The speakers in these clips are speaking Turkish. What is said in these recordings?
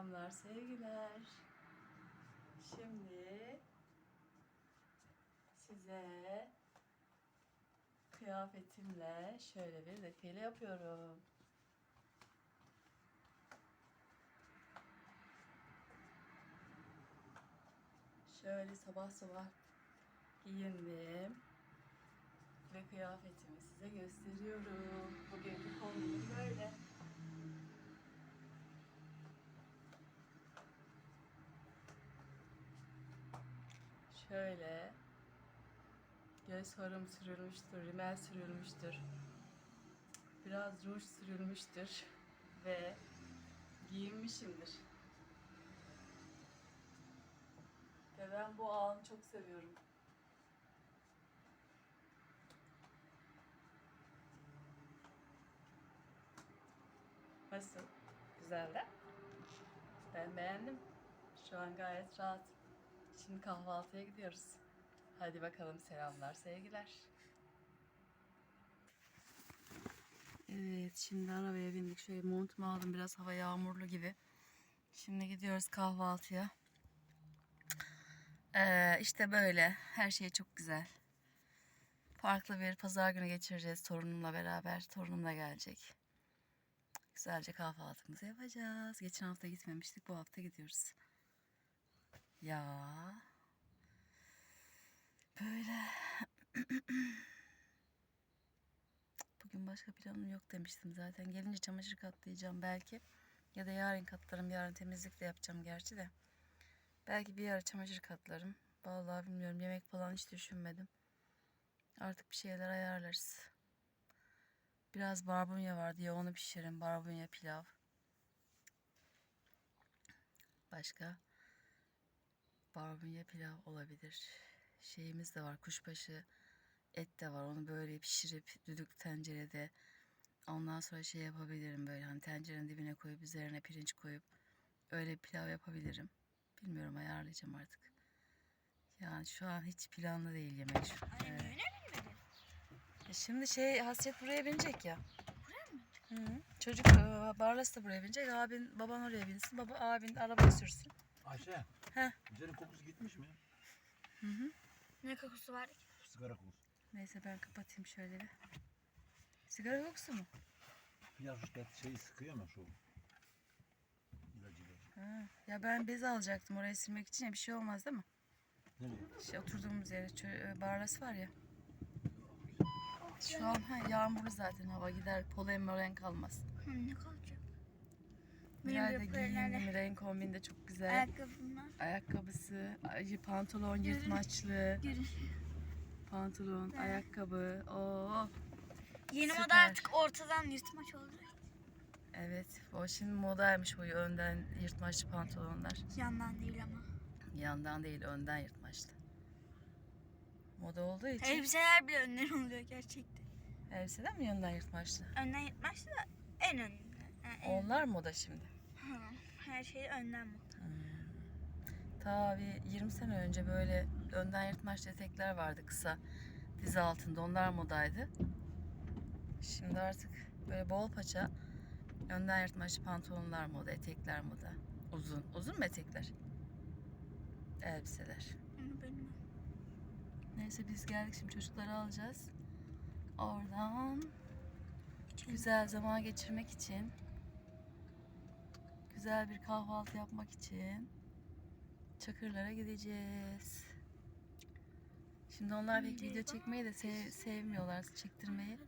Selamlar, sevgiler. Şimdi size kıyafetimle şöyle bir defile yapıyorum. Şöyle sabah sabah giyindim ve kıyafetimi size gösteriyorum. Bugünkü kombinim böyle. Şöyle göz farım sürülmüştür, rimel sürülmüştür. Biraz ruj sürülmüştür ve giyinmişimdir. Ve ben bu anı çok seviyorum. Nasıl? Güzel de. Ben beğendim. Şu an gayet rahat. Şimdi kahvaltıya gidiyoruz. Hadi bakalım selamlar, sevgiler. Evet, şimdi arabaya bindik. Şöyle montumu aldım. Biraz hava yağmurlu gibi. Şimdi gidiyoruz kahvaltıya. Ee, işte böyle. Her şey çok güzel. Farklı bir pazar günü geçireceğiz torunumla beraber. Torunum da gelecek. Güzelce kahvaltımızı yapacağız. Geçen hafta gitmemiştik. Bu hafta gidiyoruz. Ya. Böyle. Bugün başka planım yok demiştim zaten. Gelince çamaşır katlayacağım belki. Ya da yarın katlarım. Yarın temizlik de yapacağım gerçi de. Belki bir ara çamaşır katlarım. Vallahi bilmiyorum. Yemek falan hiç düşünmedim. Artık bir şeyler ayarlarız. Biraz barbunya vardı ya onu pişiririm. Barbunya pilav. Başka? Barbunya pilav olabilir. Şeyimiz de var. Kuşbaşı et de var. Onu böyle pişirip düdük tencerede ondan sonra şey yapabilirim böyle hani tencerenin dibine koyup üzerine pirinç koyup öyle pilav yapabilirim. Bilmiyorum ayarlayacağım artık. Yani şu an hiç planlı değil yemek şu. Evet. E Şimdi şey Hasret buraya binecek ya. Hı -hı. Çocuk e, Barlas da buraya binecek. Abin, baban oraya binsin. Baba abin de arabayı sürsün. Ayşe. Heh. Üzerinin kokusu gitmiş mi? Hı hı. Ne kokusu var? Sigara kokusu. Neyse ben kapatayım şöyle bir. Sigara kokusu mu? Ya şu şeyi sıkıyor mu şu? İlacı ilacı. Ha. Ya ben bez alacaktım oraya silmek için ya bir şey olmaz değil mi? Nereye? Şey, oturduğumuz yere çö- e, Barlas var ya. Şu an ha, yağmurlu zaten hava gider. Polen molen kalmaz. Hı, ne kalacak? Miray da giyindi. Miray'ın kombini de çok güzel. ayakkabımla Ayakkabısı, ay, pantolon yırtmaçlı, görün. pantolon, ayakkabı. Oo. Yeni moda Süper. artık ortadan yırtmaç oldu. Evet, o şimdi modaymış bu önden yırtmaçlı pantolonlar. Yandan değil ama. Yandan değil, önden yırtmaçlı. Moda olduğu için. Elbiseler bile önden oluyor gerçekten. Elbiseden mi yandan yırtmaçlı? Önden yırtmaç da en önde. Onlar moda şimdi. Hı, her şey önden mi? Ta bir 20 sene önce böyle önden yırtmaçlı etekler vardı kısa diz altında. Onlar modaydı. Şimdi artık böyle bol paça önden yırtmaçlı pantolonlar moda, etekler moda. Uzun. Uzun mu etekler? Elbiseler. Bilmem. Neyse biz geldik şimdi çocukları alacağız. Oradan güzel zaman geçirmek için güzel bir kahvaltı yapmak için Çakırlara gideceğiz. Şimdi onlar pek video çekmeyi de sev- sevmiyorlar, çektirmeyi.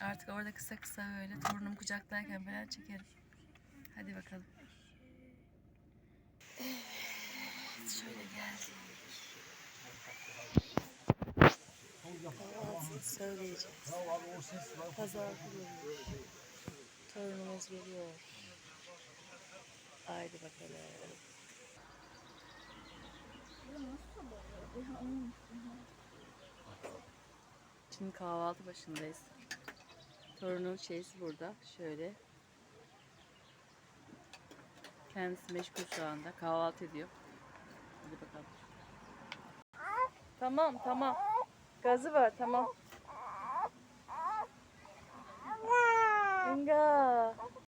Artık orada kısa kısa böyle torunum kucaklarken falan çekerim. Hadi bakalım. Evet, şöyle geldik. Söyleyeceğiz. Pazar. Torunumuz geliyor. Haydi bakalım. Şimdi kahvaltı başındayız. Torunun şeysi burada. Şöyle. Kendisi meşgul şu anda. Kahvaltı ediyor. Hadi bakalım. Tamam tamam. Gazı var tamam. Inga.